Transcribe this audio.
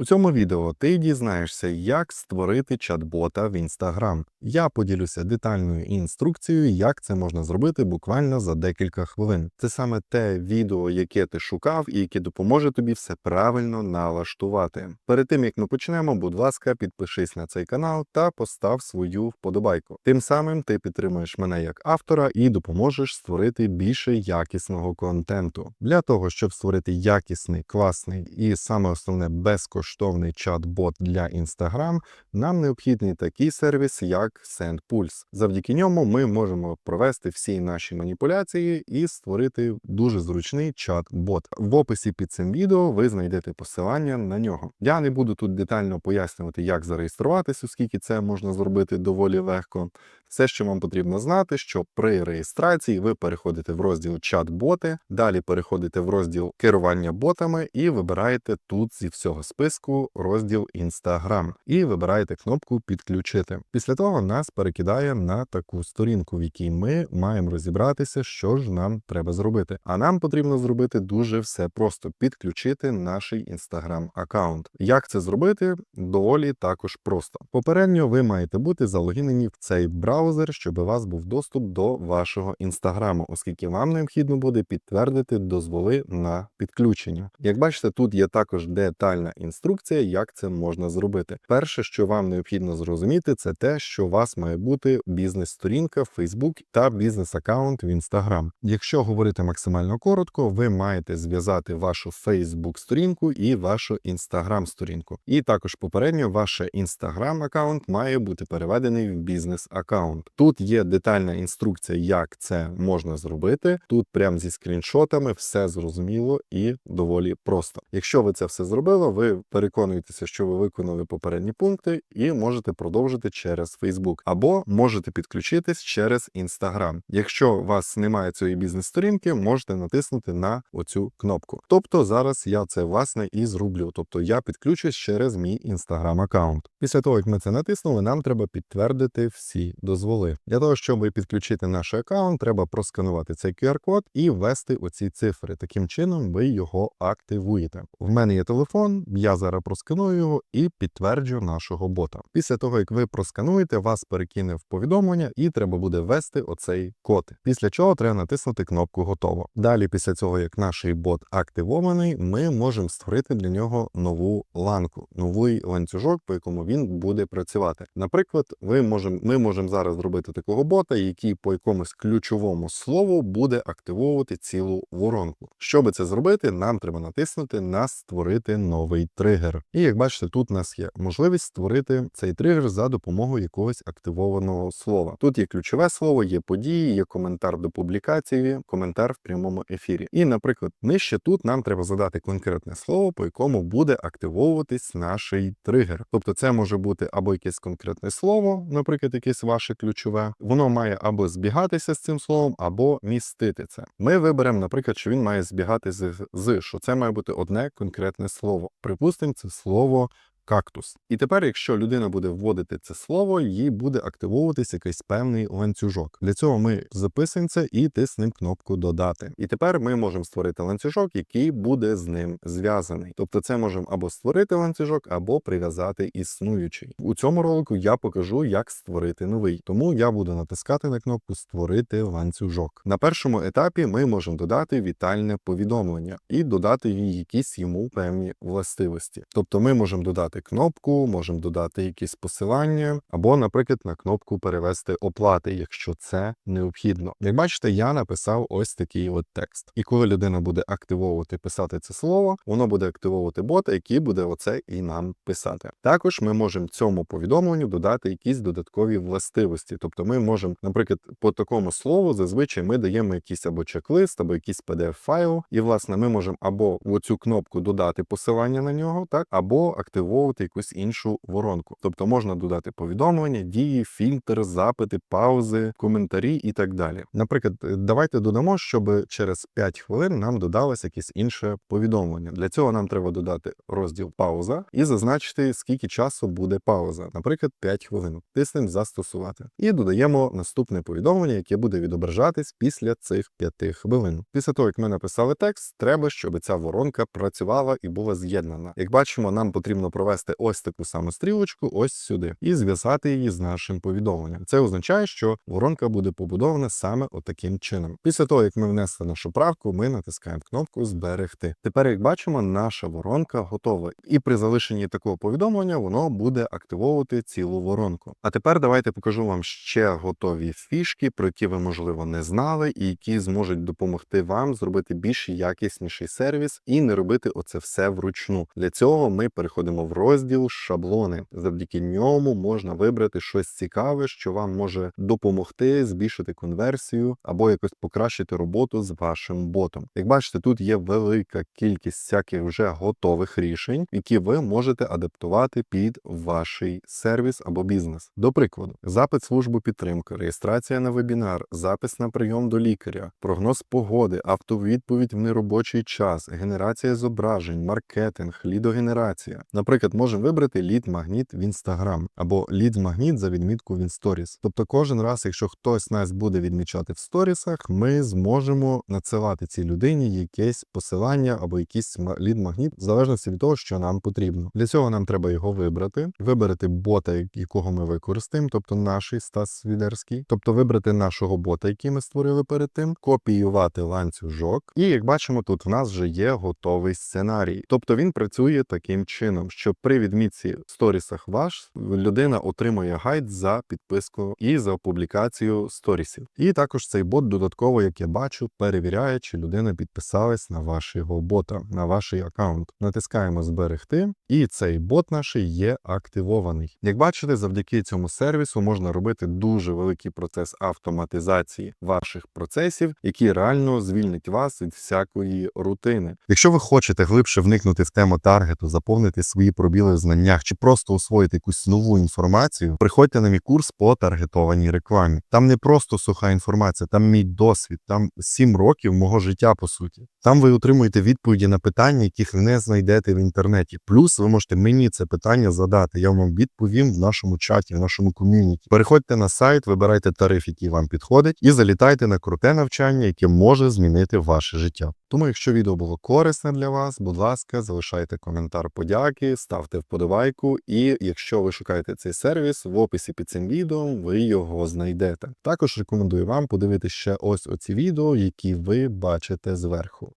У цьому відео ти дізнаєшся, як створити чат-бота в Instagram. Я поділюся детальною інструкцією, як це можна зробити буквально за декілька хвилин. Це саме те відео, яке ти шукав і яке допоможе тобі все правильно налаштувати. Перед тим як ми почнемо, будь ласка, підпишись на цей канал та постав свою вподобайку. Тим самим ти підтримуєш мене як автора і допоможеш створити більше якісного контенту. Для того, щоб створити якісний, класний і саме основне безкоштовний чат-бот для Instagram, нам необхідний такий сервіс, як SendPulse. Завдяки ньому ми можемо провести всі наші маніпуляції і створити дуже зручний чат-бот. В описі під цим відео ви знайдете посилання на нього. Я не буду тут детально пояснювати, як зареєструватись, оскільки це можна зробити доволі легко. Все, що вам потрібно знати, що при реєстрації ви переходите в розділ чат-боти, далі переходите в розділ керування ботами і вибираєте тут зі всього списку розділ Instagram і вибираєте кнопку Підключити. Після того нас перекидає на таку сторінку, в якій ми маємо розібратися, що ж нам треба зробити. А нам потрібно зробити дуже все просто підключити наш Instagram аккаунт. Як це зробити? Доволі також просто. Попередньо ви маєте бути залогінені в цей браузер, щоб у вас був доступ до вашого інстаграму, оскільки вам необхідно буде підтвердити дозволи на підключення. Як бачите, тут є також детальна інструкція, як це можна зробити. Перше, що вам необхідно зрозуміти, це те, що у вас має бути бізнес-сторінка в Facebook та бізнес-аккаунт в Instagram. Якщо говорити максимально коротко, ви маєте зв'язати вашу Facebook-сторінку і вашу Instagram-сторінку. І також попередньо ваш Instagram-аккаунт має бути переведений в бізнес-аккаунт. Тут є детальна інструкція, як це можна зробити. Тут прямо зі скріншотами все зрозуміло і доволі просто. Якщо ви це все зробили, ви переконуєтеся, що ви виконали попередні пункти, і можете продовжити через Facebook. або можете підключитись через Instagram. Якщо у вас немає цієї бізнес-сторінки, можете натиснути на оцю кнопку. Тобто зараз я це власне і зроблю. Тобто я підключусь через мій Instagram аккаунт. Після того, як ми це натиснули, нам треба підтвердити всі дозволи. Для того, щоб підключити наш аккаунт, треба просканувати цей QR-код і ввести оці цифри. Таким чином, ви його активуєте. В мене є телефон, я зараз просканую його і підтверджу нашого бота. Після того, як ви проскануєте, вас перекине в повідомлення, і треба буде ввести оцей код. Після чого треба натиснути кнопку Готово. Далі, після цього, як наш бот активований, ми можемо створити для нього нову ланку, новий ланцюжок, по якому він буде працювати. Наприклад, ви можем, ми можемо зараз зробити такого бота, який по якомусь ключовому слову буде активовувати цілу воронку. Щоб це зробити, нам треба натиснути на створити новий тригер. І як бачите, тут у нас є можливість створити цей тригер за допомогою якогось активованого слова. Тут є ключове слово, є події, є коментар до публікації, коментар в прямому ефірі. І, наприклад, нижче тут нам треба задати конкретне слово, по якому буде активовуватись наш тригер. Тобто, це може бути або якесь конкретне слово, наприклад, якесь ваше ключове. Воно має або збігатися з цим словом, або містити це. Ми виберемо, наприклад, що він має збігати з, з що це має бути одне конкретне слово. Припустимо, це слово кактус. І тепер, якщо людина буде вводити це слово, їй буде активовуватись якийсь певний ланцюжок. Для цього ми записуємо це і тиснемо кнопку Додати. І тепер ми можемо створити ланцюжок, який буде з ним зв'язаний. Тобто, це можемо або створити ланцюжок, або прив'язати існуючий. У цьому ролику я покажу, як створити новий. Тому я буду натискати на кнопку Створити ланцюжок. На першому етапі ми можемо додати вітальне повідомлення і додати їй якісь йому певні властивості. Тобто, ми можемо додати кнопку, можемо додати якісь посилання, або, наприклад, на кнопку перевести оплати, якщо це необхідно. Як бачите, я написав ось такий от текст. І коли людина буде активовувати писати це слово, воно буде активовувати бота, який буде оце і нам писати. Також ми можемо цьому повідомленню додати якісь додаткові властивості. Тобто, ми можемо, наприклад, по такому слову зазвичай ми даємо якийсь або чек-лист, або якийсь pdf файл, і власне ми можемо або в оцю кнопку додати посилання на нього, так або активовувати активовувати якусь іншу воронку. Тобто можна додати повідомлення, дії, фільтр, запити, паузи, коментарі і так далі. Наприклад, е, давайте додамо, щоб через 5 хвилин нам додалось якесь інше повідомлення. Для цього нам треба додати розділ пауза і зазначити, скільки часу буде пауза, наприклад, 5 хвилин. Тиснемо застосувати. І додаємо наступне повідомлення, яке буде відображатись після цих 5 хвилин. Після того, як ми написали текст, треба, щоб ця воронка працювала і була з'єднана. Як бачимо, нам потрібно провести ось таку саму стрілочку, ось сюди, і зв'язати її з нашим повідомленням. Це означає, що воронка буде побудована саме отаким чином. Після того, як ми внесли нашу правку, ми натискаємо кнопку Зберегти. Тепер, як бачимо, наша воронка готова. І при залишенні такого повідомлення воно буде активовувати цілу воронку. А тепер давайте покажу вам ще готові фішки, про які ви можливо не знали, і які зможуть допомогти вам зробити більш якісніший сервіс і не робити оце все вручну. Для цього ми переходимо в розділ шаблони. Завдяки ньому можна вибрати щось цікаве, що вам може допомогти збільшити конверсію або якось покращити роботу з вашим ботом. Як бачите, тут є велика кількість всяких вже готових рішень, які ви можете адаптувати під ваш сервіс або бізнес. До прикладу, запит службу підтримки, реєстрація на вебінар, запис на прийом до лікаря, прогноз погоди, автовідповідь в неробочий час, генерація зображень, маркетинг, лідогенерація. Наприклад, можемо вибрати лід-магніт в Instagram або лід-магніт за відмітку в Stories. Тобто, кожен раз, якщо хтось нас буде відмічати в сторісах, ми зможемо надсилати цій людині якесь посилання або якийсь ма- лід-магніт, в залежності від того, що нам потрібно. Для цього нам треба його вибрати, вибрати бота, якого ми використаємо, тобто наш Стас Свідерський, тобто вибрати нашого бота, який ми створили перед тим, копіювати ланцюжок. І як бачимо, тут в нас вже є готовий сценарій. Тобто він працює таким чином, що при відмітці в сторісах ваш людина отримує гайд за підписку і за публікацію сторісів. І також цей бот додатково, як я бачу, перевіряє, чи людина підписалась на вашого бота, на ваш аккаунт. Натискаємо зберегти, і цей бот наш є активований. Як бачите, завдяки цьому сервісу можна робити дуже великий процес автоматизації ваших процесів, який реально звільнить вас від всякої рутини. Якщо ви хочете глибше вникнути в тему таргету, заповнити свої пробіли в знаннях чи просто освоїти якусь нову інформацію, приходьте на мій курс по таргетованій рекламі. Там не просто суха інформація, там мій досвід, там 7 років мого життя по суті. Там ви отримуєте відповіді на питання, яких не знайдете в інтернеті. Плюс ви можете мені це питання задати. Я вам відповім в нашому чаті, в нашому ком'юніті. Переходьте на сайт, вибирайте тариф, який вам підходить, і залітайте на круте навчання, яке може змінити ваше життя. Тому, якщо відео було корисне для вас, будь ласка, залишайте коментар подяки, ставте вподобайку. І якщо ви шукаєте цей сервіс, в описі під цим відео ви його знайдете. Також рекомендую вам подивитися ще ось оці відео, які ви бачите зверху.